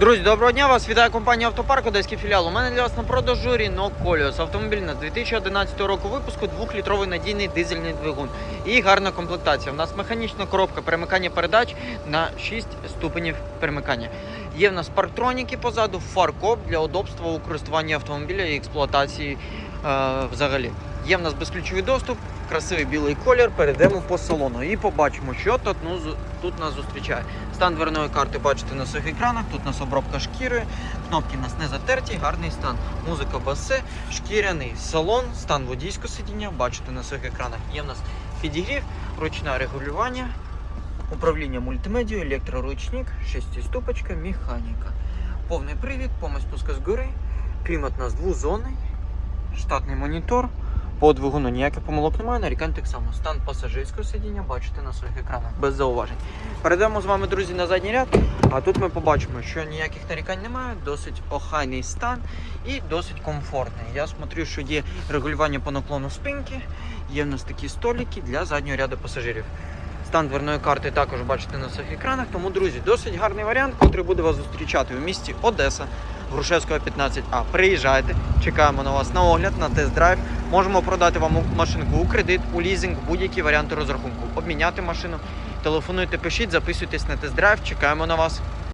Друзі, доброго дня! Вас вітає компанія Автопарк, Одеський філіал. У мене для вас на продажу Renault Koleos. Автомобіль на 2011 року випуску, двохлітровий надійний дизельний двигун. І гарна комплектація. У нас механічна коробка перемикання передач на 6 ступенів перемикання. Є в нас парктроніки позаду, фаркоп для удобства у користуванні автомобіля і експлуатації е, взагалі. Є в нас безключовий доступ, красивий білий колір. Перейдемо по салону і побачимо, що тут, ну, тут нас зустрічає. Стан дверної карти бачите на своїх екранах. Тут нас обробка шкіри, кнопки нас не затерті, гарний стан. Музика басе, шкіряний салон, стан водійського сидіння. Бачите на своїх екранах. Є в нас підігрів, ручне регулювання, управління мультимедією, електроручник, шестиступочка, механіка. Повний привід, помощь спуска з гори, клімат у нас двозонний, штатний монітор. По двигуну ніяких помилок немає, нарікань так само. Стан пасажирського сидіння бачите на своїх екранах без зауважень. Перейдемо з вами, друзі, на задній ряд. А тут ми побачимо, що ніяких нарікань немає, досить охайний стан і досить комфортний. Я смотрю, що є регулювання по наклону спинки, є в нас такі столики для заднього ряду пасажирів. Стан дверної карти також бачите на своїх екранах. Тому, друзі, досить гарний варіант, який буде вас зустрічати у місті Одеса, Грушевського 15А. Приїжджайте, чекаємо на вас на огляд, на тест-драйв. Можемо продати вам машинку у кредит, у лізинг, будь-які варіанти розрахунку. Обміняти машину. Телефонуйте, пишіть, записуйтесь на тест-драйв. Чекаємо на вас.